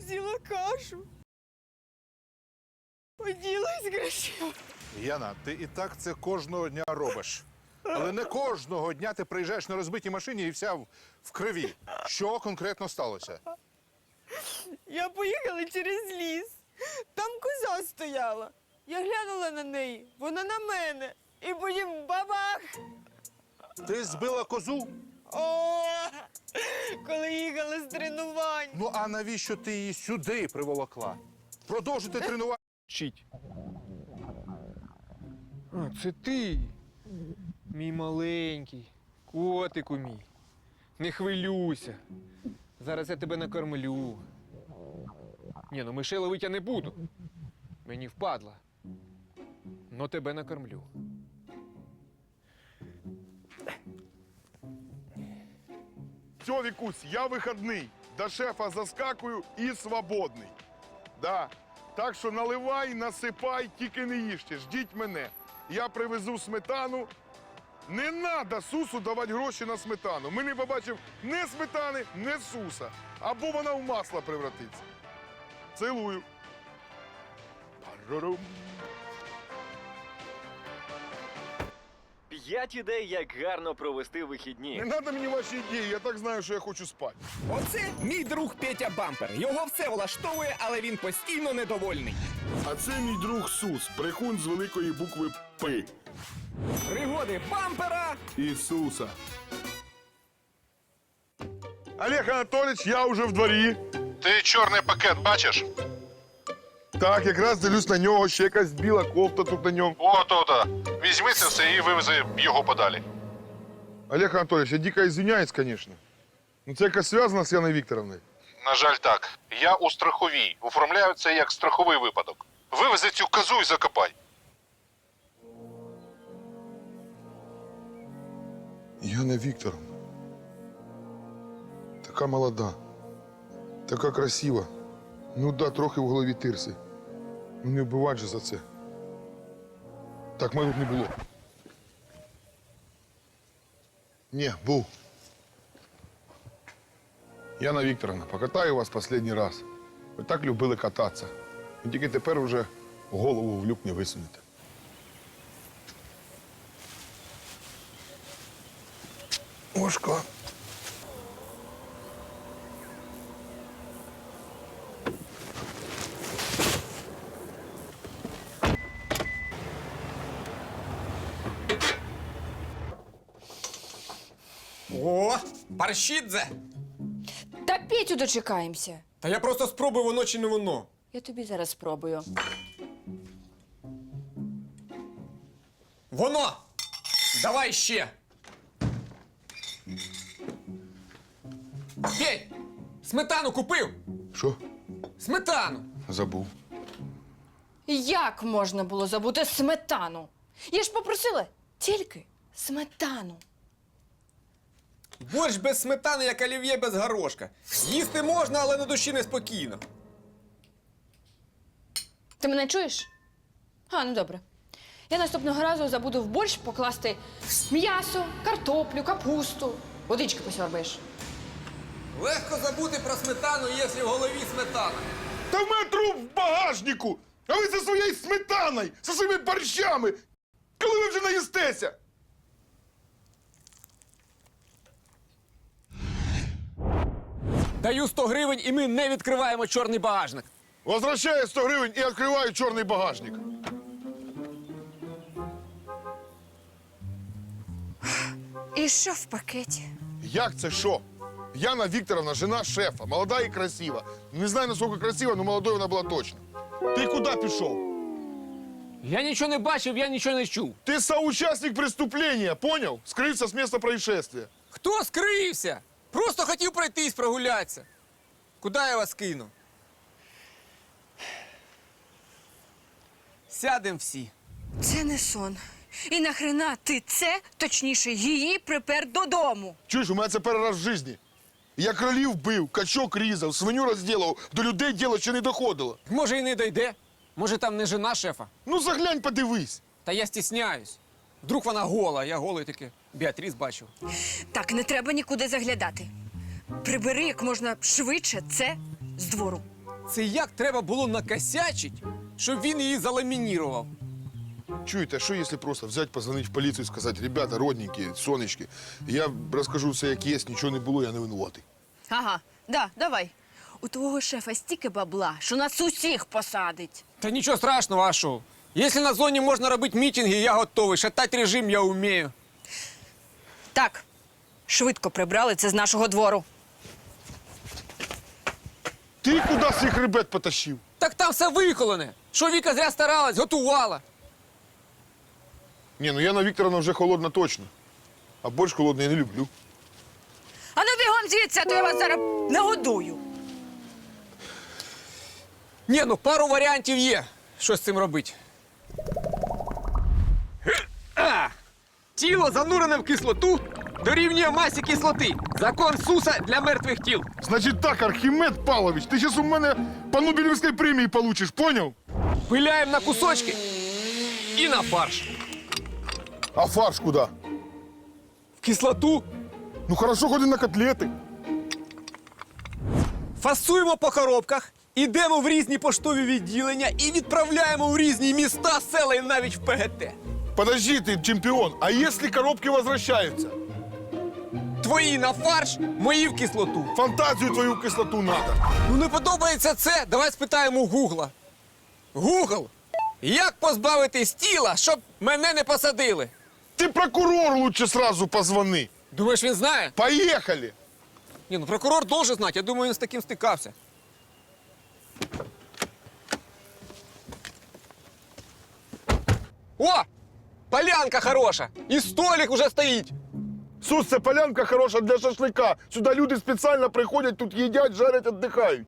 з'їла кашу. Оділась красиво. Яна, ти і так це кожного дня робиш. Але не кожного дня ти приїжджаєш на розбитій машині і вся в, в криві. Що конкретно сталося? Я поїхала через ліс. Там коза стояла. Я глянула на неї, вона на мене. І потім бабах! Ти збила козу? О! Коли їхала з тренувань. Ну а навіщо ти її сюди приволокла? Продовжити тренування. Вчить. А, це ти. Мій маленький. Котику мій. Не хвилюйся. Зараз я тебе накормлю. Ні, ну мишей ловить я не буду. Мені впадло. Но тебе накормлю. Все, Вікусь, я вихідний. До шефа заскакую і свободний. Да. Так що наливай, насипай, тільки не їжте, ждіть мене. Я привезу сметану. Не треба Сусу давати гроші на сметану. Ми не побачив ні сметани, ні Суса. Або вона в масло превратиться. Цілую. Парарум. П'ять ідей, як гарно провести вихідні. Не треба мені ваші ідеї, я так знаю, що я хочу спати. Оце мій друг Петя Бампер. Його все влаштовує, але він постійно недовольний. А це мій друг Сус, брехун з великої букви П. Пригоди бампера. Ісуса. Олег Анатолійович, я вже в дворі. Ти чорний пакет бачиш? Так, якраз дивлюсь на нього, ще якась біла кофта тут на ньому. О, то, то. Візьми це все і вивези його подалі. Олег Анатолійович, я дико извиняюсь, конечно. Ну це якось зв'язано з Яною Вікторовною. На жаль, так. Я у страховій. Оформляю це як страховий випадок. Вивези цю козу і закопай. Яна Вікторовна. Така молода. Така красива. Ну да, трохи в голові тирси. Не вбивать же за це. Так мене не було. Ні, був. Яна Вікторовна, покатаю вас останній раз. Ви так любили кататися. І тільки тепер вже голову в люк не висунете. Ошко. О, паршідзе! Та Петю дочекаємося. Та я просто спробую воно чи не воно. Я тобі зараз спробую. Воно! Давай ще! Петь! Сметану купив! Що? Сметану! Забув. Як можна було забути сметану? Я ж попросила тільки сметану. Борщ без сметани, як олів'є без горошка. Їсти можна, але на душі неспокійно. Ти мене чуєш? А, ну добре. Я наступного разу забуду в борщ покласти м'ясо, картоплю, капусту. Водички посьорбаєш. Легко забути про сметану, якщо в голові сметана. Та в мене труп в багажнику! А ви зі своєю сметаною, зі своїми борщами! Коли ви вже наїстеся? Даю 100 гривень і ми не відкриваємо чорний багажник. Возвращаю 100 гривень і відкриваю чорний багажник. І що в пакеті? Як це що? Яна Вікторовна, жена шефа, молода і красива. Не знаю, наскільки красива, але молодою вона була точно. Ти куди пішов? Я нічого не бачив, я нічого не чув. Ти соучасник преступления, понял? Скрывся з місця происшествия. Хто скрився? Просто хотів пройтись, прогулятися. Куди я вас кину? Сядем всі. Це не сон. І нахрена ти це, точніше, її припер додому. Чуєш, у мене це перший раз в житті. Я кролів бив, качок різав, свиню розділав, до людей діло ще не доходило. Може, і не дойде. Може, там не жена шефа. Ну заглянь, подивись. Та я стісняюсь. Вдруг вона гола, я голий таки. Біатріс бачив. Так, не треба нікуди заглядати. Прибери як можна швидше це з двору. Це як треба було накосячить, щоб він її заламінірував. Чуєте, а що якщо просто взяти, позвонити в поліцію і сказати, ребята, родненькі, сонечки, я розкажу все, як є, нічого не було, я не винуватий. Ага, да, давай. У твого шефа стільки бабла, що нас усіх посадить. Та нічого страшного, а що? Якщо на зоні можна робити мітинги, я готовий. Шатати режим я вмію. Так, швидко прибрали це з нашого двору. Ти куди свій хребет потащив? Так там все виколене. Що Віка зря старалась, готувала. Ні, ну Яна Вікторовна вже холодна точно. А борщ холодний я не люблю. А ну бігом звідси, а то я вас зараз нагодую. Ні, ну пару варіантів є. Що з цим робити? Тіло занурене в кислоту дорівнює масі кислоти. Закон Суса для мертвих тіл. Значить так, Архімед Павлович, ти зараз у мене по Нобелівській премії получиш, поняв? Пиляємо на кусочки і на фарш. А фарш куди? В кислоту Ну хорошо, ходи на котлети. фасуємо по коробках, ідемо в різні поштові відділення і відправляємо в різні міста, села і навіть в ПГТ. Подожди ты, чемпион, а если коробки возвращаются? Твої на фарш, мої в кислоту. Фантазию твою в кислоту надо. Ну не подобається це. Давай спитаємо у Гугла. Гугл, як позбавитись тіла, щоб мене не посадили? Ты прокурор лучше сразу позвони. Думаєш, він знає? Поехали. Ні, ну прокурор должен знати. Я думаю, він з таким стикався. О! Полянка хороша! І столик уже стоїть. Сус, це полянка хороша для шашлика. Сюди люди спеціально приходять, тут їдять, жарять, віддихають.